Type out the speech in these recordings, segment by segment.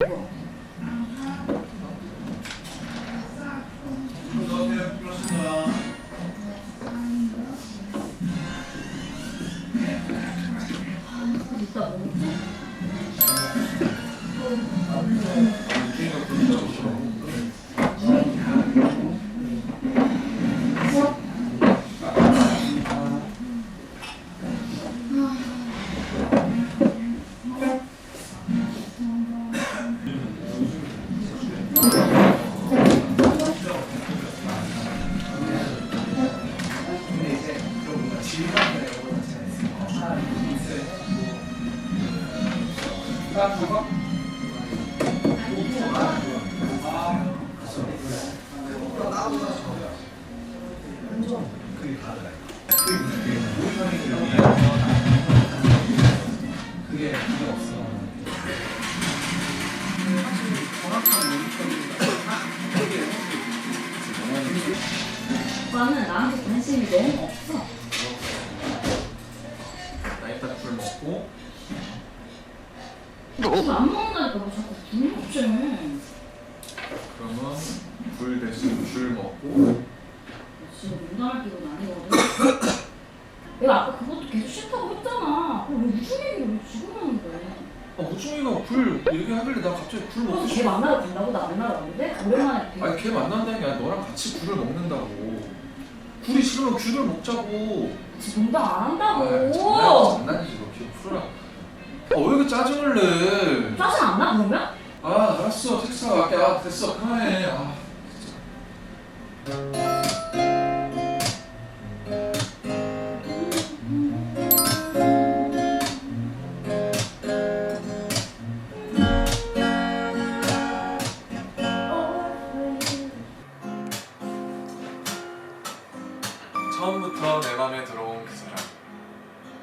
이 오빠는 나한테 관심이 너무 없어. 나이딱 불 먹고 안 먹는다니까 왜 자꾸 불 먹지? 그러면 불 대신 줄 먹고 지금 운동할 기분 아니거든. 내가 아까 그것도 계속 싫다고 했잖아. 그럼 왜 무슨 얘기를 왜 지금 하는데? 아 무중이가 불 얘기하길래 나 갑자기 불 먹고 그래서 걔 싶어 만나러 간다고 나 만나러 갔는데 오랜만에 아니 걔 만난다는 게 아니라 너랑 같이 굴을 먹는다고 굴이 싫으면 귤을 먹자고. 진짜 농담 안 한다고. 아, 장난, 장난이지. 너 기억 풀어라 아 왜 이렇게 짜증을 내? 짜증 안 나, 그러면? 아 알았어. 텍스트가 갈게. 아 됐어. 그만해. 아 처음부터 내 맘에 들어온 그 사람.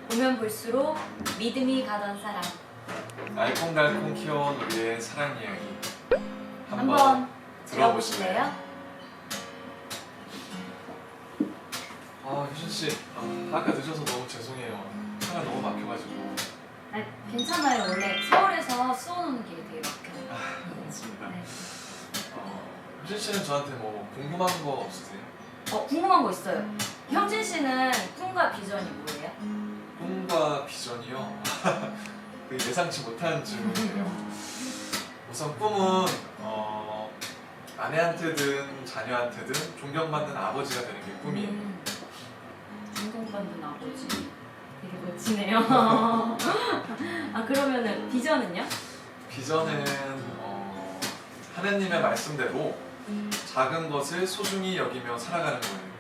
보면 볼수록 믿음이 가던 사람. 알콩달콩 키워온 우리의 사랑 이야기. 한번 들어보실래요? 아 효진 씨. 아, 아까 늦어서 너무 죄송해요. 차가 너무 막혀가지고. 아, 괜찮아요. 원래 서울에서 수원 오는 길이 되게 막혀요. 아, 맞습니다. 네. 어, 효진 씨는 저한테 뭐 궁금한 거 없으세요? 어 궁금한 거 있어요 형진 씨는 꿈과 비전이 뭐예요? 꿈과 비전이요? 그 예상치 못한 질문이에요 우선 꿈은 어, 아내한테든 자녀한테든 존경받는 아버지가 되는 게 꿈이에요 음, 존경받는 아버지 되게 멋지네요 아 그러면은 비전은요? 비전은 어, 하느님의 말씀대로 작은 것을 소중히 여기며 살아가는 거예요.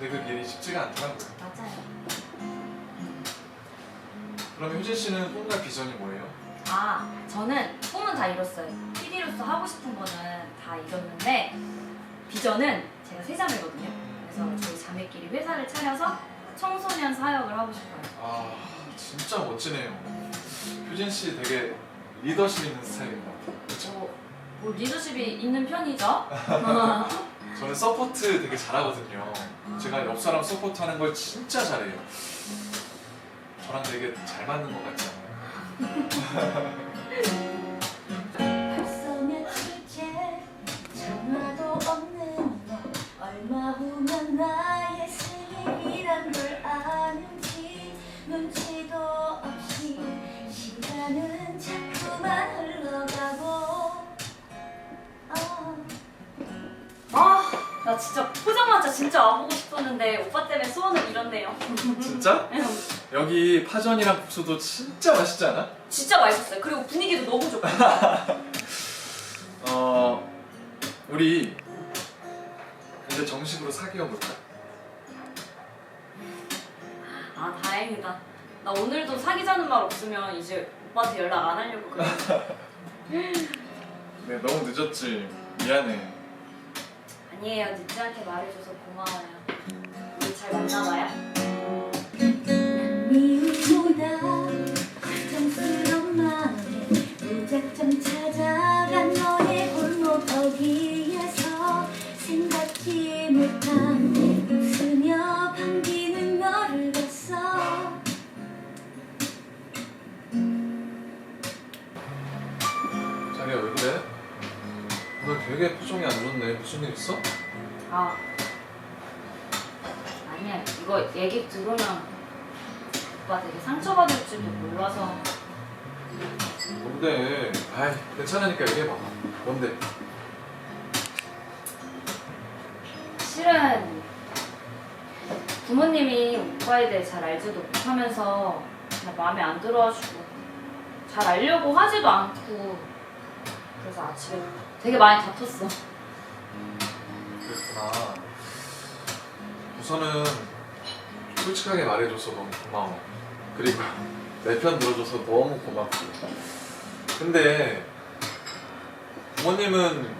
근데 그 길이 쉽지가 않더라고요. 맞아요 그럼 효진 씨는 꿈과 비전이 뭐예요? 아 저는 꿈은 다 이뤘어요 PD로서 하고 싶은 거는 다 이뤘는데 비전은 제가 세 자매거든요 그래서 저희 자매끼리 회사를 차려서 청소년 사역을 하고 싶어요 아 진짜 멋지네요. 효진 씨 되게 리더십 있는 스타일인 것 같아요. 뭐, 뭐 리더십이 있는 편이죠 저는 서포트 되게 잘하거든요. 제가 옆 사람 서포트하는 걸 진짜 잘해요. 저랑 되게 잘 맞는 것 같지 않아요? 나 진짜 포장마차 진짜 와보고 싶었는데 오빠 때문에 소원을 이뤘네요. 진짜? 여기 파전이랑 국수도 진짜 맛있지 않아? 진짜 맛있었어요. 그리고 분위기도 너무 좋고. 어 우리 이제 정식으로 사귀어 볼까? 아 다행이다. 나 오늘도 사귀자는 말 없으면 이제 오빠한테 연락 안 하려고 그래. 네 너무 늦었지. 미안해 아니에요 늦지 않게 말해줘서 고마워요 우리 잘 만나봐요 미움보다 걱정스런 마음에 무작정 찾아간 너의 골목 거기에서 생각지 못한 웃으며 반기는 너를 봤어 자기야 왜 그래? 오늘 되게 표정이 안. 무슨 일 있어? 아 아니야 이거 얘기 들으면 오빠 되게 상처받을지도 몰라서 뭔데? 아이 괜찮으니까 얘기해봐. 뭔데? 실은 부모님이 오빠에 대해 잘 알지도 못하면서 그냥 마음에 안 들어하시고 잘 알려고 하지도 않고 그래서 아침에 되게 많이 다퉜어 그랬구나. 우선은 솔직하게 말해줘서 너무 고마워. 그리고 내 편 들어줘서 너무 고맙고. 근데 부모님은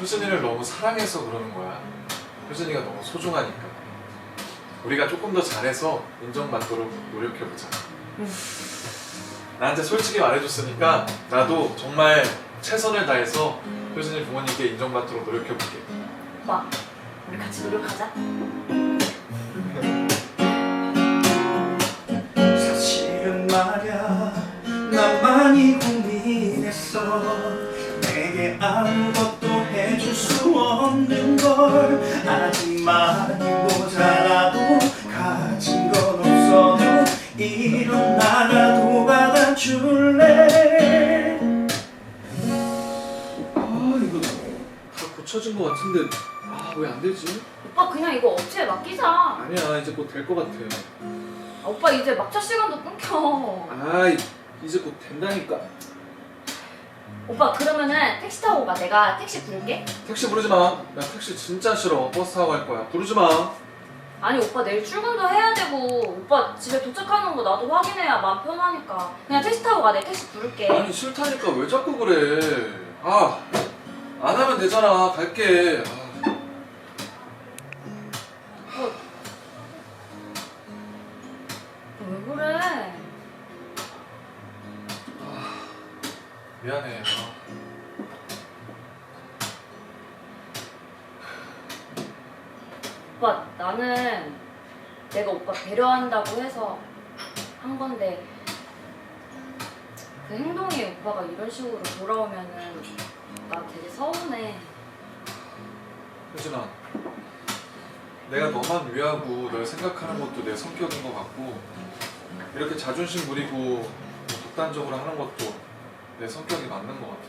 효진이를 너무 사랑해서 그러는 거야. 효진이가 너무 소중하니까. 우리가 조금 더 잘해서 인정받도록 노력해보자. 나한테 솔직히 말해줬으니까 나도 정말 최선을 다해서 효진이 부모님께 인정받도록 노력해볼게. 오빠 우리 같이 노력하자. 사실은 말야 나 많이 고민했어. 내게 아무것도 해줄 수 없는 걸 아직 많이 모자라도 가진 건 없어도 이런 나라도 받아줄래? 아 이거 다 고쳐진 것 같은데. 아 왜 안 되지? 오빠 그냥 이거 업체에 맡기자 아니야 이제 곧 될 것 같아. 아, 오빠 이제 막차 시간도 끊겨 아 이제 곧 된다니까. 오빠 그러면은 택시 타고 가 내가 택시 부를게 택시 부르지 마. 나 택시 진짜 싫어. 버스 타고 갈 거야. 부르지 마. 아니 오빠 내일 출근도 해야 되고 오빠 집에 도착하는 거 나도 확인해야 마음 편하니까 그냥 택시 타고 가 내가 택시 부를게 아니 싫다니까 왜 자꾸 그래? 아 안 하면 되잖아. 갈게. 아, 미안해. 아. 오빠 나는 내가 오빠 배려한다고 해서 한 건데 그 행동이 오빠가 이런 식으로 돌아오면은 나 되게 서운해 효진아, 내가 너만 위하고 널 생각하는 것도 내 성격인 것 같고 이렇게 자존심 부리고 뭐 독단적으로 하는 것도 내 성격이 맞는 것 같아.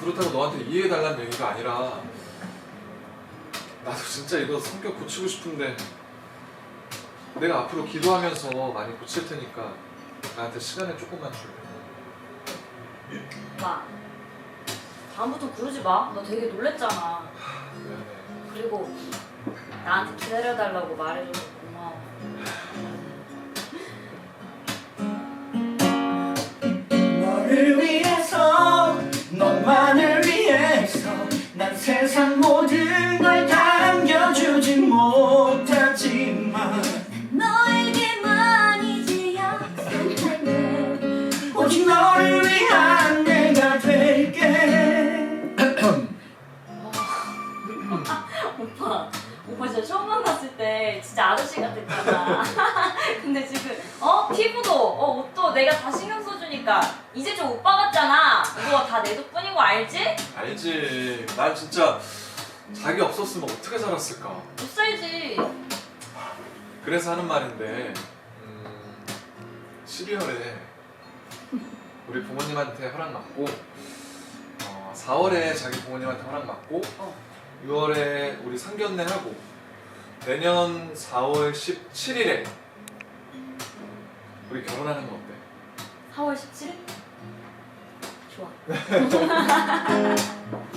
그렇다고 너한테 이해해달라는 얘기가 아니라 나도 진짜 이거 성격 고치고 싶은데 내가 앞으로 기도하면서 많이 고칠 테니까 나한테 시간을 조금만 줄래? 오빠 다음부터 그러지 마 너 되게 놀랬잖아 미안해. 그리고 나한테 기다려달라고 말해줘서 고마워 너를 위해서 너만을 위해서 난 세상 모든 걸 당겨주지 못하지만 너에게만 이제 약속할래 오직 너를 위한 내가 될게. 오빠 오빠 진짜 처음 만났을 때 진짜 아저씨 같았잖아. 근데 지금 어 피부도 어 옷도 내가 다 신경 써 주니까 이제 좀 오빠 같잖아 이거 다 내 덕분인 거 알지? 알지. 난 진짜 자기 없었으면 어떻게 살았을까. 못 살지 그래서 하는 말인데 음, 12월에 우리 부모님한테 허락 받고 어, 4월에 자기 부모님한테 허락 받고 어. 6월에 우리 상견례 하고 내년 4월 17일에 우리 결혼하는 거 어때? 4월 17일? 좋아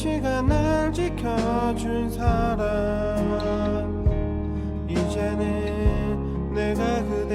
시간을 지켜준 사람. 이제는 내가 그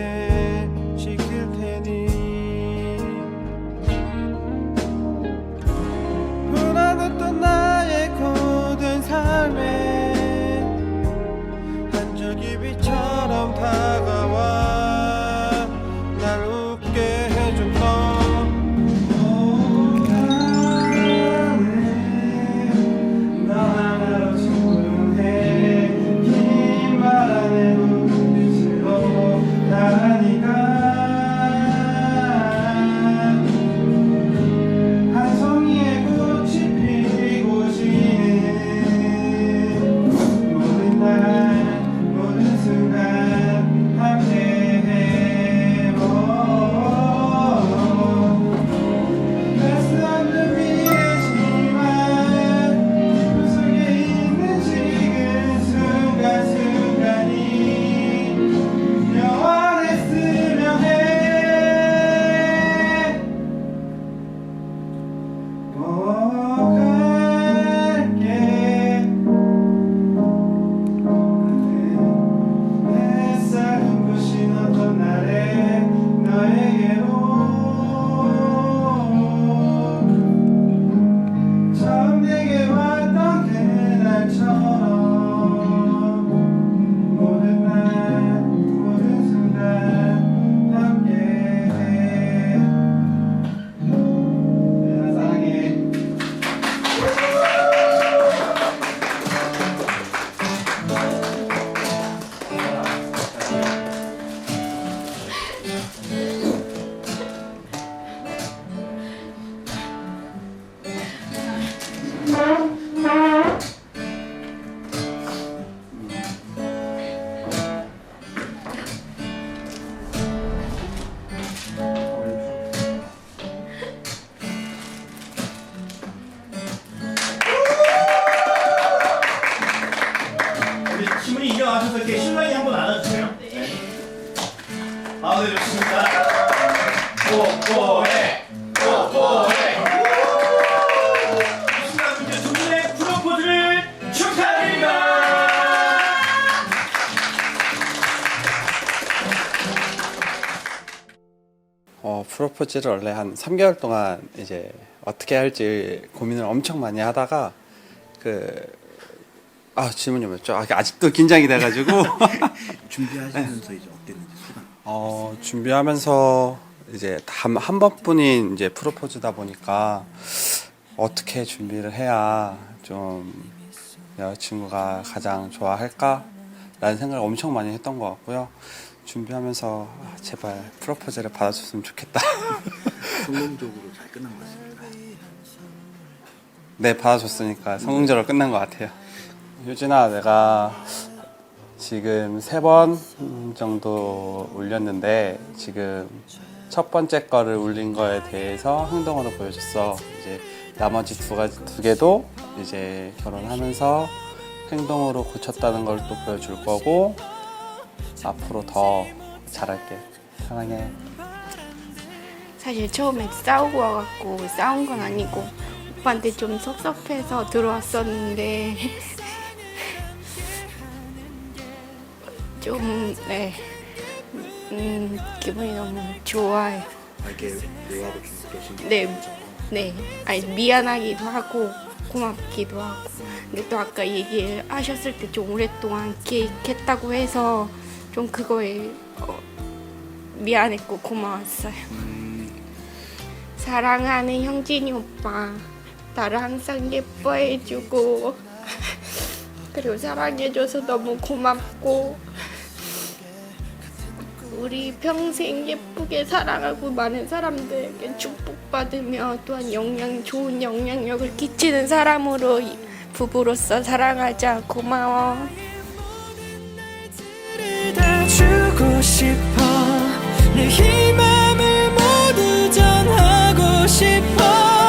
프로포즈를 원래 한 3개월 동안 이제 어떻게 할지 고민을 엄청 많이 하다가 그 아, 질문이 뭐였죠? 아, 아직도 긴장이 돼 가지고 준비하시면서 이제 어땠는지 소감. 어, 준비하면서 이제 한, 한 번뿐인 이제 프로포즈다 보니까 어떻게 준비를 해야 좀 여자친구가 가장 좋아할까? 라는 생각을 엄청 많이 했던 것 같고요. 준비하면서 아, 제발 프로포즈를 받아줬으면 좋겠다. 성공적으로 잘 끝난 것 같습니다. 네, 받아줬으니까 성공적으로 끝난 것 같아요. 유진아, 내가 지금 세 번 정도 올렸는데 지금 첫 번째 거를 올린 거에 대해서 행동으로 보여줬어. 이제 나머지 두 가지 두 개도 이제 결혼하면서 행동으로 고쳤다는 걸 또 보여줄 거고 앞으로 더 잘할게. 사랑해. 사실 처음에 싸우고 와갖고 싸운 건 아니고 오빠한테 좀 섭섭해서 들어왔었는데 좀 네. 음, 기분이 너무 좋아요. 게 네, 네. 아니 미안하기도 하고 고맙기도 하고. 근데 또 아까 얘기하셨을 때 좀 오랫동안 계획했다고 해서 좀 그거에 어, 미안했고 고마웠어요. 사랑하는 형진이 오빠, 나를 항상 예뻐해주고 그리고 사랑해줘서 너무 고맙고 우리 평생 예쁘게 사랑하고 많은 사람들에게 축복받으며 또한 영향 좋은 영향력을 끼치는 사람으로 이- 부부로서 사랑하자 고마워. 다 주고 싶어. 내 희망을 모두 전하고 싶어